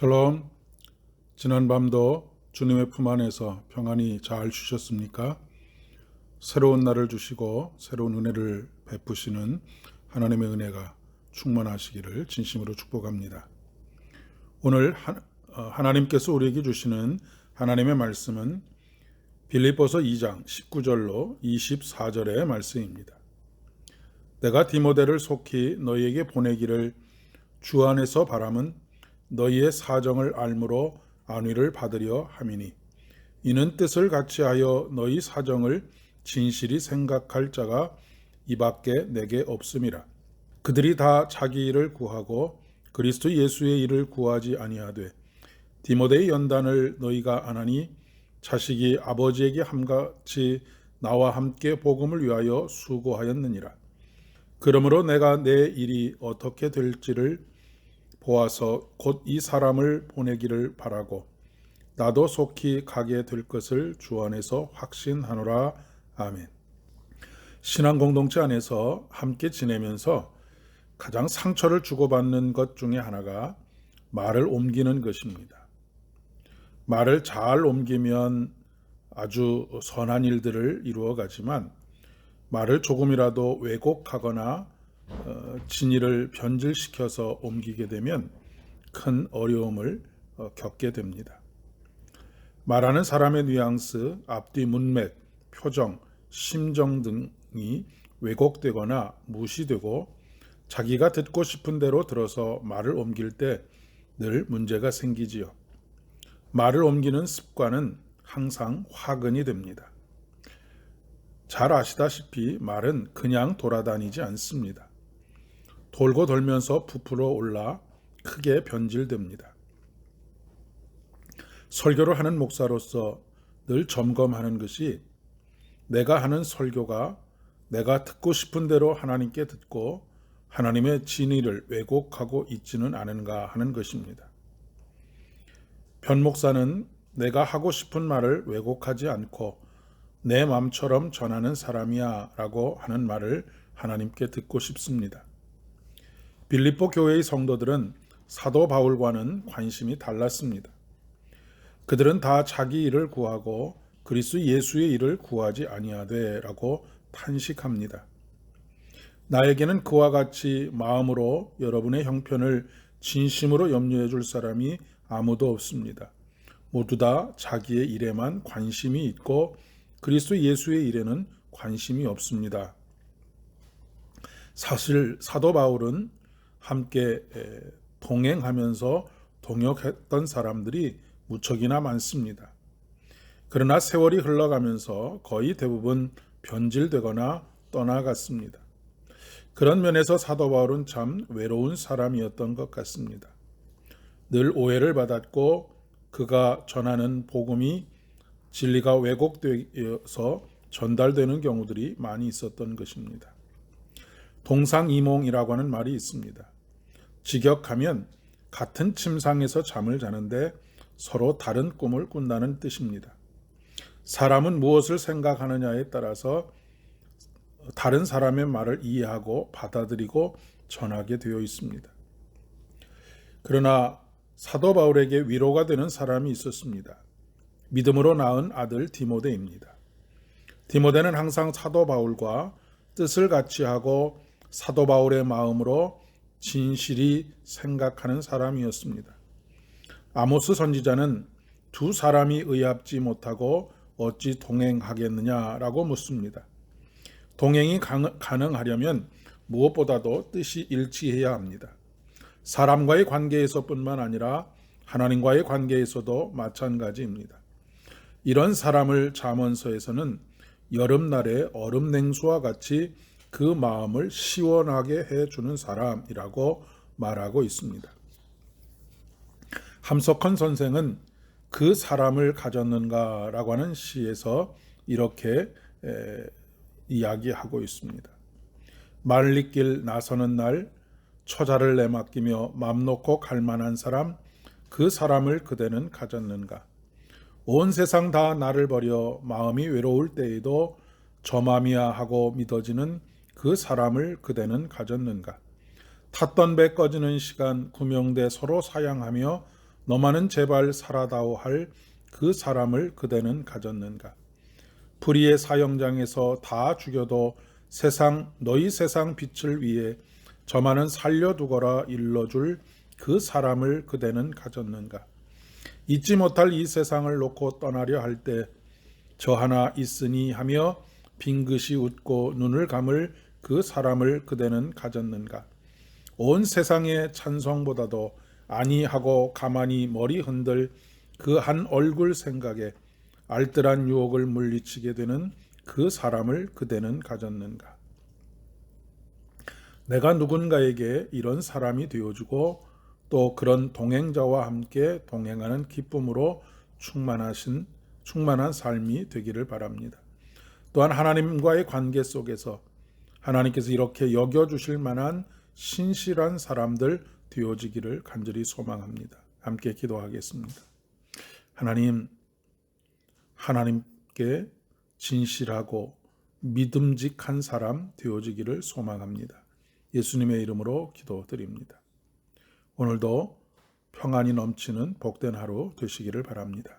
샬롬. 지난 밤도 주님의 품 안에서 평안히 잘 쉬셨습니까? 새로운 날을 주시고 새로운 은혜를 베푸시는 하나님의 은혜가 충만하시기를 진심으로 축복합니다. 오늘 어, 하나님께서 우리에게 주시는 하나님의 말씀은 빌립보서 2장 19절로 24절의 말씀입니다. 내가 디모데를 속히 너희에게 보내기를 주 안에서 바람은 너희의 사정을 알므로 안위를 받으려 함이니 이는 뜻을 같이하여 너희 사정을 진실이 생각할 자가 이밖에 내게 없음이라. 그들이 다 자기 일을 구하고 그리스도 예수의 일을 구하지 아니하되 디모데의 연단을 너희가 안하니 자식이 아버지에게 함같이 나와 함께 복음을 위하여 수고하였느니라. 그러므로 내가 내 일이 어떻게 될지를 보아서 곧 이 사람을 보내기를 바라고 나도 속히 가게 될 것을 주 안에서 확신하노라 아멘. 신앙 공동체 안에서 함께 지내면서 가장 상처를 주고받는 것 중에 하나가 말을 옮기는 것입니다. 말을 잘 옮기면 아주 선한 일들을 이루어 가지만 말을 조금이라도 왜곡하거나 어, 진위를 변질시켜서 옮기게 되면 큰 어려움을 어, 겪게 됩니다. 말하는 사람의 뉘앙스, 앞뒤 문맥, 표정, 심정 등이 왜곡되거나 무시되고 자기가 듣고 싶은 대로 들어서 말을 옮길 때 늘 문제가 생기지요. 말을 옮기는 습관은 항상 화근이 됩니다. 잘 아시다시피 말은 그냥 돌아다니지 않습니다. 돌고 돌면서 부풀어 올라 크게 변질됩니다. 설교를 하는 목사로서 늘 점검하는 것이 내가 하는 설교가 내가 듣고 싶은 대로 하나님께 듣고 하나님의 진의를 왜곡하고 있지는 않은가 하는 것입니다. 변 목사는 내가 하고 싶은 말을 왜곡하지 않고 내 마음처럼 전하는 사람이야 라고 하는 말을 하나님께 듣고 싶습니다. 빌립보 교회의 성도들은 사도 바울과는 관심이 달랐습니다. 그들은 다 자기 일을 구하고 그리스 예수의 일을 구하지 아니하되라고 탄식합니다. 나에게는 그와 같이 마음으로 여러분의 형편을 진심으로 염려해 줄 사람이 아무도 없습니다. 모두 다 자기의 일에만 관심이 있고 그리스도 예수의 일에는 관심이 없습니다. 사실 사도 바울은 함께 동행하면서 동역했던 사람들이 무척이나 많습니다. 그러나 세월이 흘러가면서 거의 대부분 변질되거나 떠나갔습니다. 그런 면에서 사도 바울은 참 외로운 사람이었던 것 같습니다. 늘 오해를 받았고 그가 전하는 복음이 진리가 왜곡되어서 전달되는 경우들이 많이 있었던 것입니다. 동상이몽이라고 하는 말이 있습니다. 직역하면 같은 침상에서 잠을 자는데 서로 다른 꿈을 꾼다는 뜻입니다. 사람은 무엇을 생각하느냐에 따라서 다른 사람의 말을 이해하고 받아들이고 전하게 되어 있습니다. 그러나 사도 바울에게 위로가 되는 사람이 있었습니다. 믿음으로 낳은 아들 디모데입니다. 디모데는 항상 사도 바울과 뜻을 같이 하고 사도 바울의 마음으로 진실이 생각하는 사람이었습니다. 아모스 선지자는 두 사람이 의합지 못하고 어찌 동행하겠느냐라고 묻습니다. 동행이 가능하려면 무엇보다도 뜻이 일치해야 합니다. 사람과의 관계에서뿐만 아니라 하나님과의 관계에서도 마찬가지입니다. 이런 사람을 잠언서에서는 여름날의 얼음 냉수와 같이 그 마음을 시원하게 해주는 사람이라고 말하고 있습니다. 함석헌 선생은 그 사람을 가졌는가라고 하는 시에서 이렇게 에, 이야기하고 있습니다. 말리길 나서는 날 처자를 내맡기며 맘 놓고 갈 만한 사람 그 사람을 그대는 가졌는가 온 세상 다 나를 버려 마음이 외로울 때에도 저 맘이야 하고 믿어지는 그 사람을 그대는 가졌는가 탔던 배 꺼지는 시간 구명대 서로 사양하며 너만은 제발 살아다오 할 그 사람을 그대는 가졌는가? 불의의 사형장에서 다 죽여도 세상 너희 세상 빛을 위해 저만은 살려두거라 일러줄 그 사람을 그대는 가졌는가? 잊지 못할 이 세상을 놓고 떠나려 할 때 저 하나 있으니 하며 빙긋이 웃고 눈을 감을 그 사람을 그대는 가졌는가? 온 세상의 찬송보다도 아니하고 가만히 머리 흔들 그 한 얼굴 생각에 알뜰한 유혹을 물리치게 되는 그 사람을 그대는 가졌는가? 내가 누군가에게 이런 사람이 되어주고 또 그런 동행자와 함께 동행하는 기쁨으로 충만하신 충만한 삶이 되기를 바랍니다. 또한 하나님과의 관계 속에서 하나님께서 이렇게 여겨 주실 만한 신실한 사람들 되어지기를 간절히 소망합니다. 함께 기도하겠습니다. 하나님 하나님께 진실하고 믿음직한 사람 되어지기를 소망합니다. 예수님의 이름으로 기도드립니다. 오늘도 평안이 넘치는 복된 하루 되시기를 바랍니다.